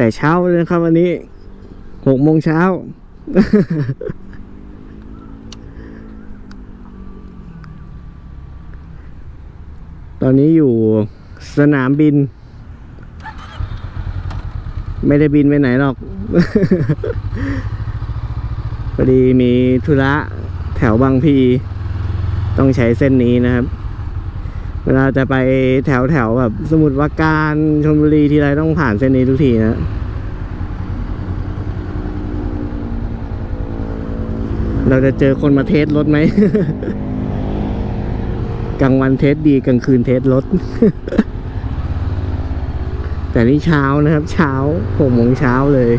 แต่เช้าเลยครับวันนี้หกโมงเช้า ตอนนี้อยู่สนามบิน ไม่ได้บินไปไหนหรอกพอดีมีธุระแถวบางพี ต้องใช้เส้นนี้นะครับ เวลาจะไปแถวแถวแบบ สมุทรปราการชลบุรีทีไรต้องผ่านเส้นนี้ทุกทีนะเราจะเจอคนมาเทสรถไหม กลางวันเทสดีกลางคืนเทสรถ แต่นี่เช้านะครับ เช้าหกโมงเช้าเลย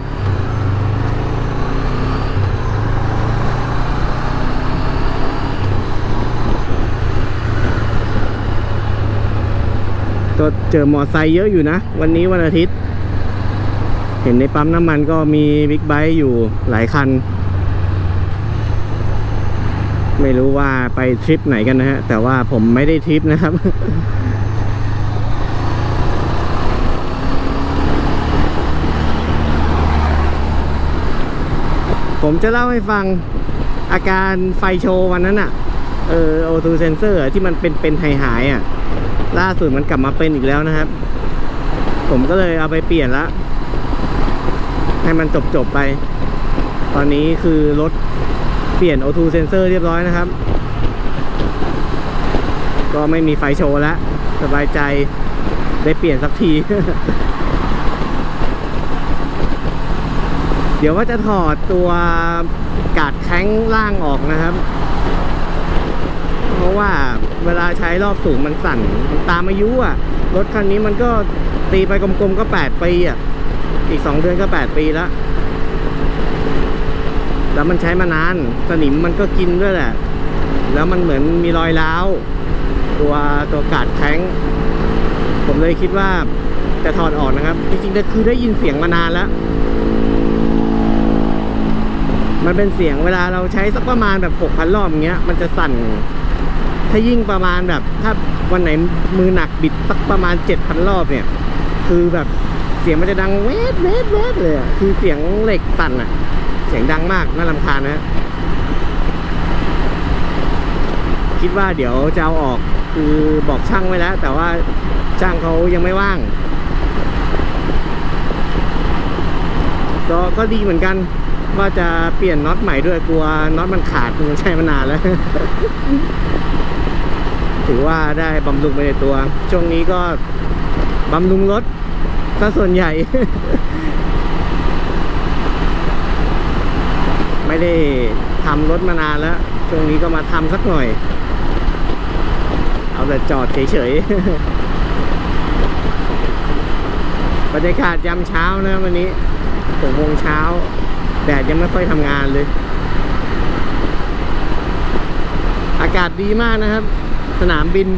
ก็เจอมอไซค์เยอะอยู่นะ วันนี้วันอาทิตย์ เห็นในปั๊มน้ำมันก็มีบิ๊กไบค์อยู่หลายคัน ไม่รู้ว่าไปทริปไหนกันนะฮะ แต่ว่าผมไม่ได้ทริปนะครับผมจะเล่าให้ฟังอาการไฟโชว์วันนั้นอะเออโอทูเซนเซอร์ที่มันเป็นเป็นหายหายๆอะ ล่าสุดมันกลับมาเป็นอีกแล้วนะครับ ผมก็เลยเอาไปเปลี่ยนละ ให้มันจบจบไป ตอนนี้คือรถเปลี่ยน O2 sensor เรียบร้อยนะครับ ก็ไม่มีไฟโชว์แล้ว สบายใจได้เปลี่ยนสักที เดี๋ยวว่าจะถอดตัวกาดแข้งล่างออกนะครับ เพราะว่า เวลาใช้รอบสูงมันสั่นมันตามอายุอะ รถคันนี้มันก็ตีไปกลมๆก็ 8 ปีอะ อีก 2 เดือนก็ 8 ปีแล้ว แล้วมันใช้มานาน สนิมมันก็กินด้วยแหละ แล้วมันเหมือนมีรอยร้าว ตัวตัวกาดแข้ง ผมเลยคิดว่าจะถอดออกนะครับ จริงๆก็คือได้ยินเสียงมานานแล้ว มันเป็นเสียงเวลาเราใช้สักประมาณแบบ6,000รอบอย่างเงี้ย มันจะสั่น ถ้ายิ่งประมาณแบบ ถ้าวันไหนมือหนักบิดสักประมาณ 7,000 รอบเนี่ย คือแบบเสียงมันจะดังเวทเวทเวทเลยคือเสียงเหล็กสั่นอะเสียงดังมากน่ารำคาญนะคิดว่าเดี๋ยวจะเอาออกคือบอกช่างไว้แล้ว แต่ว่าช่างเขายังไม่ว่าง ก็ก็ดีเหมือนกัน ว่าจะเปลี่ยนน็อตใหม่ด้วยกลัวน็อตมันขาดมันใช้มานานแล้ว ถือว่าได้บำรุงไปในตัว ช่วงนี้ก็บำรุงรถซะส่วนใหญ่ ไม่ได้ทำรถมานานแล้ว ช่วงนี้ก็มาทำสักหน่อย เอาแต่จอดเฉยๆบรรยากาศยามเช้านะวันนี้หกโมงเช้า แดดยังไม่ค่อยทำงานเลย อากาศดีมากนะครับ สนามบิน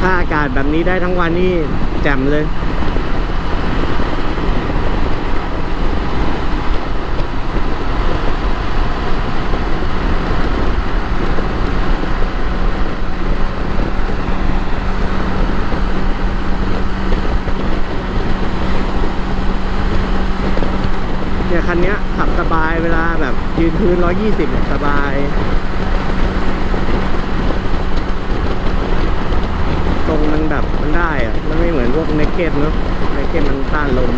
ถ้าอากาศแบบนี้ได้ทั้งวันนี่แจ่มเลยเนี่ยคันเนี้ยขับสบายเวลาแบบยืน พื้น 120เนี่ยสบาย ตรงมันแบบมันได้อะมันไม่เหมือนพวกเนกเก็ตเนาะเนกเก็ตมันต้านลม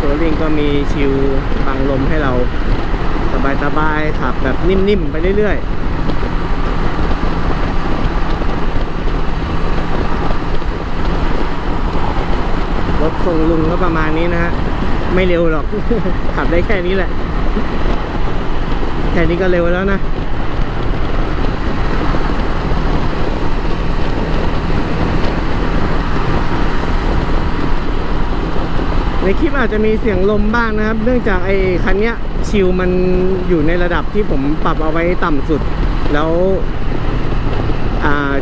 ตัวลิงก็มีชิวบังลมให้เรา สบายๆขับแบบนิ่มๆ ไปเรื่อยๆ รถทรงลุง ก็ประมาณนี้นะฮะ ไม่เร็วหรอก ขับได้แค่นี้แหละ แค่นี้ก็เร็วแล้วนะในคลิปอาจจะมีเสียงลมบ้างนะครับ เนื่องจากไอ้คันเนี้ยชิลมันอยู่ในระดับที่ผมปรับเอาไว้ต่ำสุด แล้วอ่า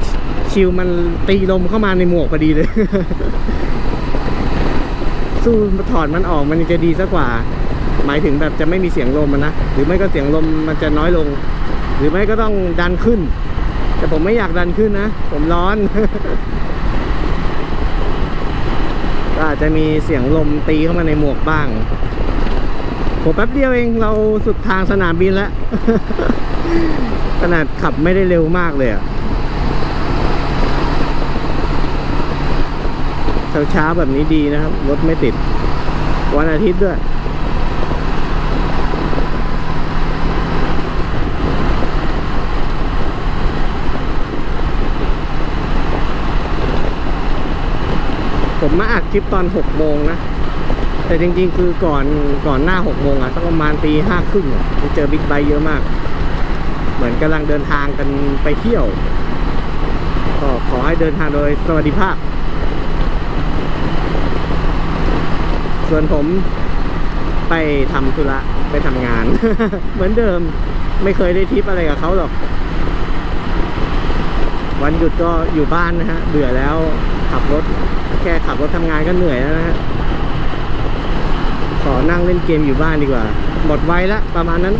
ชิลมันตีลมเข้ามาในหมวกพอดีเลย สู้ถอดมันออกมันจะดีสักกว่า หมายถึงแบบจะไม่มีเสียงลมนนะหรือไม่ก็เสียงลมมันจะน้อยลง หรือไม่ก็ต้องดันขึ้น แต่ผมไม่อยากดันขึ้นนะ ผมร้อน ก็อาจจะมีเสียงลมตีเข้ามาในหมวกบ้างผมแป๊บเดียวเองเราสุดทางสนามบินแล้ว ขนาดขับไม่ได้เร็วมากเลยอะ เช้าๆแบบนี้ดีนะครับ รถไม่ติด วันอาทิตย์ด้วยผมมาอัดคลิปตอนหกโมงนะ แต่จริงๆ คือก่อนก่อนหน้าหกโมงอะสักประมาณตีห้าครึ่งอะเจอบิ๊กไบค์เยอะมาก เหมือนกำลังเดินทางกันไปเที่ยว ก็ขอให้เดินทางโดยสวัสดิภาพ ส่วนผมไปทำธุระไปทำงาน เหมือนเดิมไม่เคยได้ทิปอะไรกับเขาหรอก วันหยุดก็อยู่บ้านนะฮะ เบื่อแล้วขับรถ แค่ขับรถทำงานก็เหนื่อยแล้วนะฮะขอนั่งเล่นเกมอยู่บ้านดีกว่า หมดไวแล้วประมาณนั้น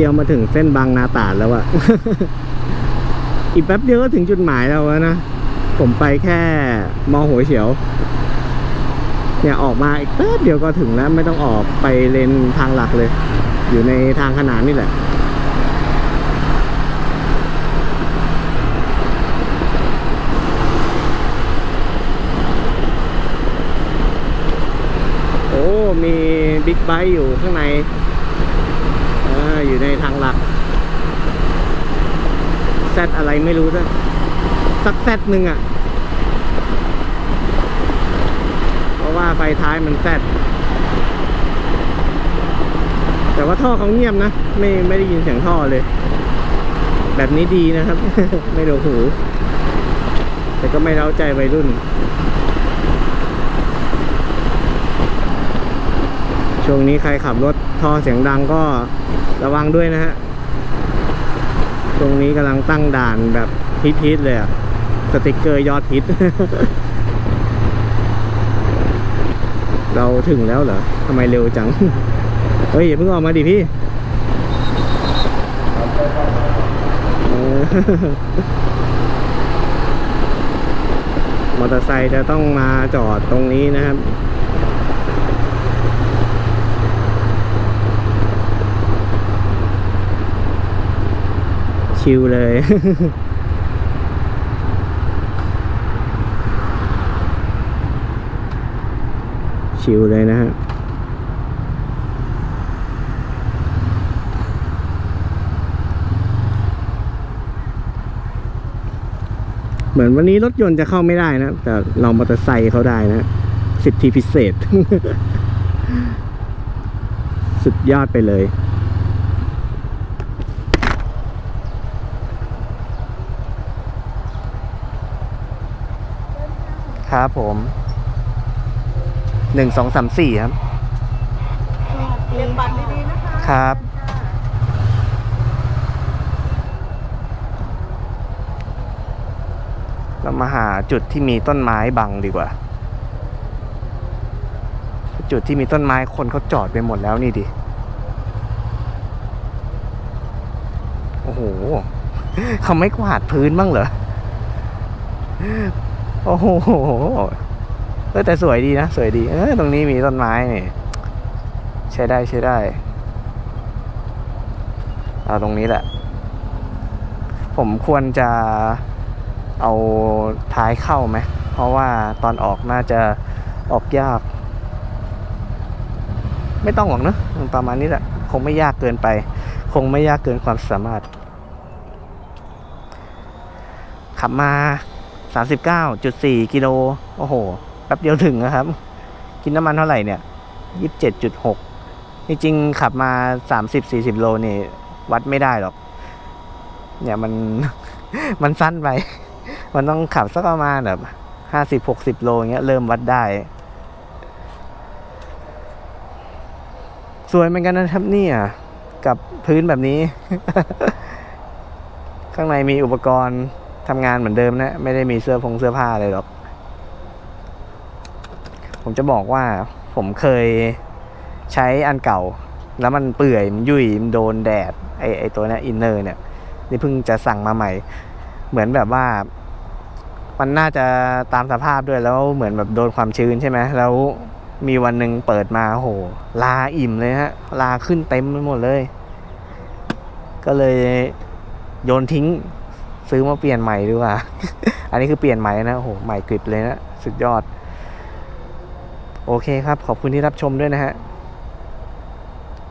เดียวมาถึงเส้นบางนาตาดแล้วอะอีกแป๊บเดียวก็ถึงจุดหมายแล้วนะ ผมไปแค่มอหัวเฉียว เนี่ยออกมาอีกแป๊บเดียวก็ถึงแล้วไม่ต้องออกไปเลนทางหลักเลย อยู่ในทางขนานนี่แหละโอ้มีบิ๊กไบค์อยู่ข้างใน อยู่ในทางหลักแซดอะไรไม่รู้ด้วย สักแซดหนึ่งอะ่ะ เพราะว่าไฟท้ายมันแซดแต่ว่าท่อเขาเงียบนะ ไม่ไม่ได้ยินเสียงท่อเลย แบบนี้ดีนะครับ ไม่โดนหู แต่ก็ไม่เร้าใจวัยรุ่น ช่วงนี้ใครขับรถ ท่อเสียงดังก็ระวังด้วยนะฮะช่วงนี้กำลังตั้งด่านแบบฮิตๆเลยอะสติกเกอร์ยอดฮิต เราถึงแล้วเหรอทำไมเร็วจัง เฮ้ยอย่าเพิ่งออกมาดิพี่มอเตอร์ไซค์จะต้องมาจอดตรงนี้นะครับ ชิลเลย ชิลเลยนะฮะเหมือนวันนี้รถยนต์จะเข้าไม่ได้นะ แต่เรามอเตอร์ไซค์เขาได้นะ สิทธิพิเศษ สุดยอดไปเลย ครับผมหนึ่งสองสามสี่ครับ เรียงบัตรดีๆนะคะครับ เรามาหาจุดที่มีต้นไม้บังดีกว่า จุดที่มีต้นไม้คนเขาจอดไปหมดแล้วนี่ดิ โอ้โห เขาไม่กวาดพื้นบ้างเหรอ โอ้โหเออแต่สวยดีนะ สวยดีเออตรงนี้มีต้นไม้นี่ใช้ได้ใช้ได้ เอาตรงนี้แหละ ผมควรจะเอาท้ายเข้าไหม เพราะว่าตอนออกน่าจะออกยาก ไม่ต้องหรอกเนอะประมาณนี้แหละ คงไม่ยากเกินไป คงไม่ยากเกินความสามารถ ขับมา 39.4กิโลโอ้โหแป๊บเดียวถึงนะครับ กินน้ำมันเท่าไหร่เนี่ย 27.6 จริงๆขับมา 30-40 โลนี่ วัดไม่ได้หรอก เนี่ยมันมันสั้นไป มันต้องขับสักประมาณแบบห้าสิบหกสิบโลเงี้ยเริ่มวัดได้ สวยเหมือนกันนะครับเนี่ยกับพื้นแบบนี้ ข้างในมีอุปกรณ์ ทำงานเหมือนเดิมนะ ไม่ได้มีเสื้อผงเสื้อผ้าอะไรหรอก ผมจะบอกว่าผมเคยใช้อันเก่า แล้วมันเปื่อย มันยุ่ย มันโดนแดด ไอไอตัวนี้อินเนอร์เนี่ย นี่เพิ่งจะสั่งมาใหม่ เหมือนแบบว่า มันน่าจะตามสภาพด้วยแล้วเหมือนแบบโดนความชื้นใช่ไหม แล้วมีวันหนึ่งเปิดมาโห ลาอิ่มเลยฮะ ลาขึ้นเต็มไปหมดเลย ก็เลยโยนทิ้ง ซื้อมาเปลี่ยนใหม่ดีกว่า อันนี้คือเปลี่ยนใหม่นะโอ้โหใหม่กริบเลยนะ สุดยอด โอเคครับ ขอบคุณที่รับชมด้วยนะฮะ